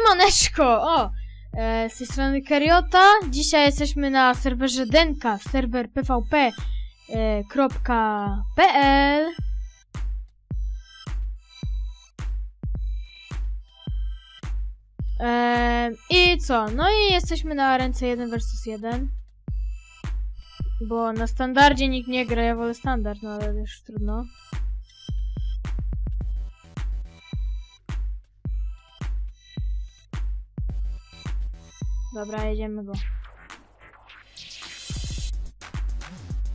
Siemaneczko! O! E, z tej strony Kariota. Dzisiaj jesteśmy na serwerze Denka, serwer pvp.pl e. E, I co? No i jesteśmy na ręce 1 vs 1. Bo na standardzie nikt nie gra, ja wolę standard, no ale już trudno. Dobra, jedziemy go.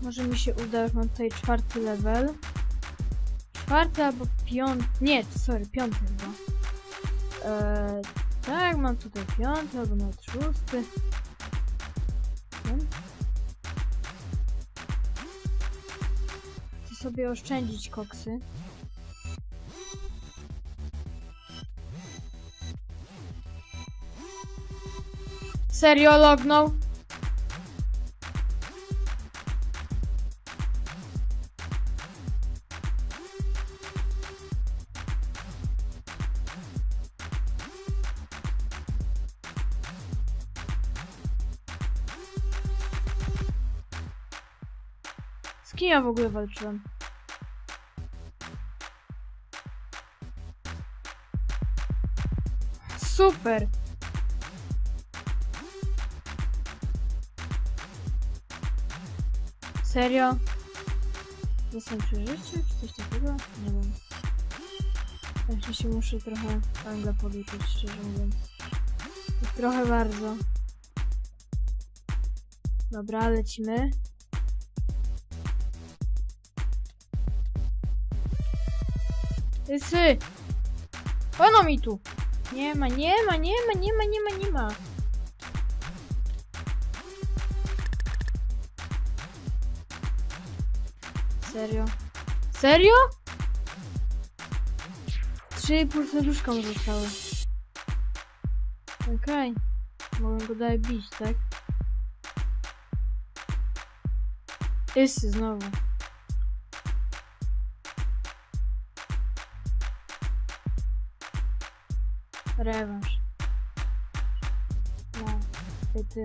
Może mi się uda, jak mam tutaj czwarty level. Czwarty albo piąty. Nie, sorry, piąty chyba. Eee, tak, mam tutaj piąty albo nawet szósty. Chcę sobie oszczędzić koksy. Serio lognął? Z kim ja w ogóle walczyłem? Super! Serio? Jestem przy życiu, czy coś takiego? Nie wiem. Także się muszę trochę węgla policzyć, szczerze mówiąc. Trochę bardzo. Dobra, lecimy.Ysy! Ono mi tu! Nie ma, nie ma, nie ma, nie ma, nie ma, nie ma. Serio? Serio? Trzy pół serduszka mu zostały. Okej. Mogę go dalej bić, tak? Ysy znowu. Rewanż. No, ty, ty.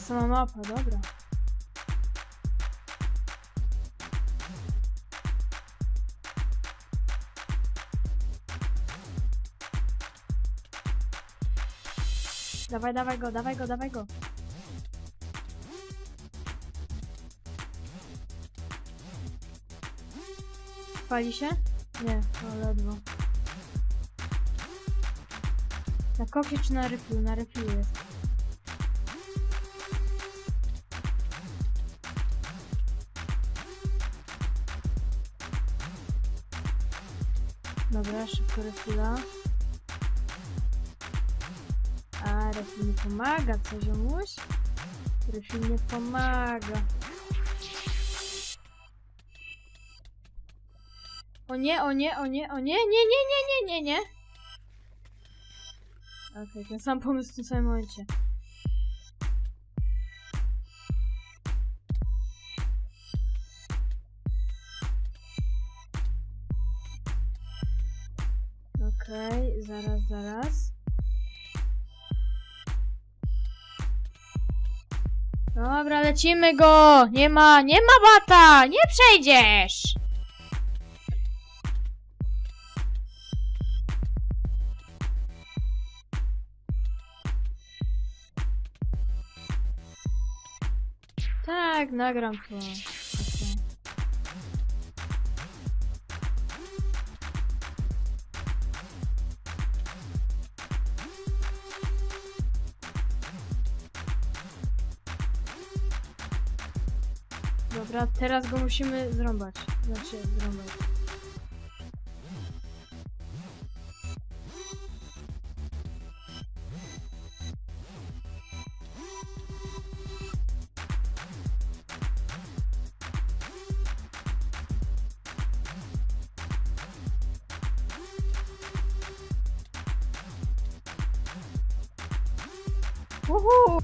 Sama mapa, dobra. Dawaj, dawaj go, dawaj go, dawaj go. Pali się? Nie, to ledwo. Na koksie czy na ryflu? Na ryflu jest. Dobra, szybko refila. Refil nie pomaga, co ziomuś? Refil nie pomaga. O nie, o nie, o nie, o nie, nie, nie, nie, nie, nie, nie. Okej, ten sam pomysł w tym samym momencie. Okej, zaraz, zaraz. Dobra, lecimy go! Nie ma, nie ma bata! Nie przejdziesz! Tak, nagram to. Dobra, teraz go musimy zrąbać. Znaczy, zrąbać. Uhu!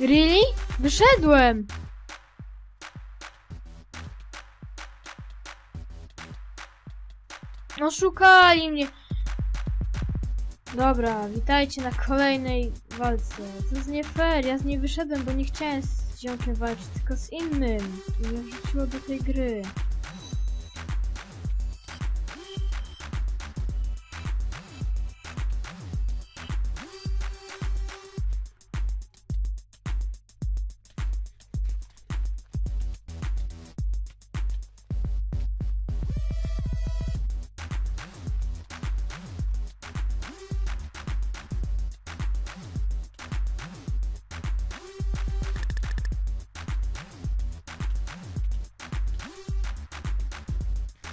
Really? Wyszedłem! Oszukali mnie! Dobra, witajcie na kolejnej walce. To jest nie fair, ja z niej wyszedłem, bo nie chciałem z ziomkiem walczyć, tylko z innym. I mnie wrzuciło do tej gry.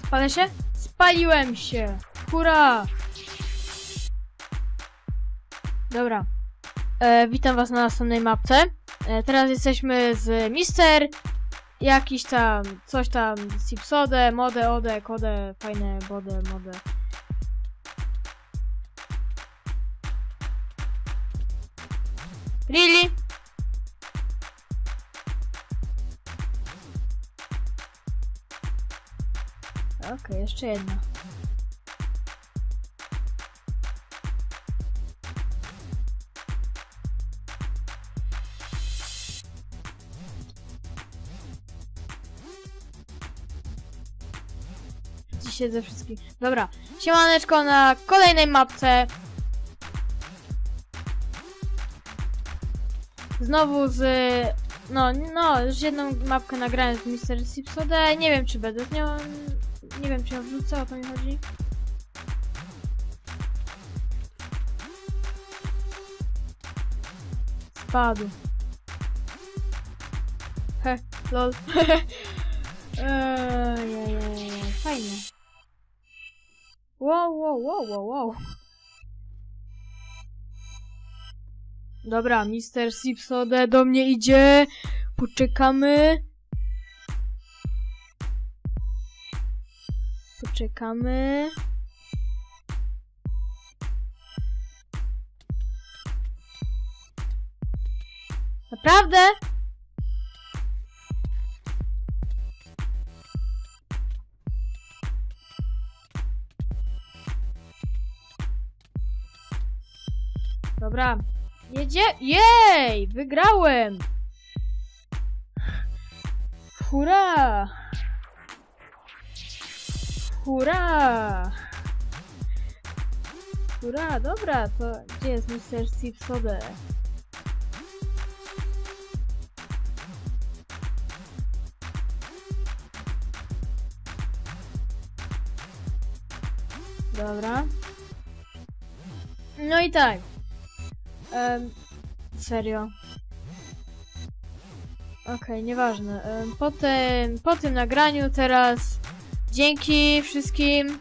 Spalę się? Spaliłem się! Hurra! Dobra. E, witam was na następnej mapce. E, teraz jesteśmy z Mister. Jakiś tam, coś tam, Sipsode, Mode, Ode, Kode, fajne, Bode, Mode. Really? Okej, jeszcze jedna. Dzisiaj ze wszystkich. Dobra, siemaneczko na kolejnej mapce. Znowu z... No, no, już jedną mapkę nagrałem z Mr. Sipsode. Nie wiem, czy będę z nią... Nie wiem, czy ją wrzucę, o to mi chodzi. Spadł. He, lol. Ejejej, fajnie. Wow, wow, wow, wow, wow. Dobra, Mr. Sipsode do mnie idzie. Poczekamy. Poczekamy. Naprawdę? Dobra. Jedzie? Jej! Wygrałem! Hurra! Hurra! Hurra, dobra, to gdzie jest Mr. Sipsode? Dobra. No i tak. Em, serio. Okej, nieważne. Em, po, tym, po tym nagraniu teraz dzięki wszystkim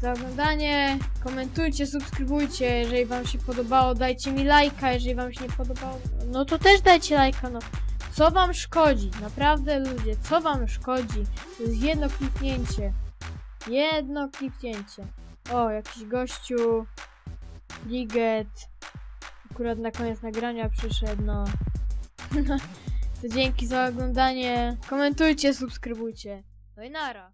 za oglądanie. Komentujcie, subskrybujcie. Jeżeli wam się podobało, dajcie mi lajka. Jeżeli wam się nie podobało, no to też dajcie lajka. No. Co wam szkodzi? Naprawdę ludzie, co wam szkodzi? To jest jedno kliknięcie. Jedno kliknięcie. O, jakiś gościu. Liget. Akurat na koniec nagrania przyszedł, no. to dzięki za oglądanie. Komentujcie, subskrybujcie. No i nara.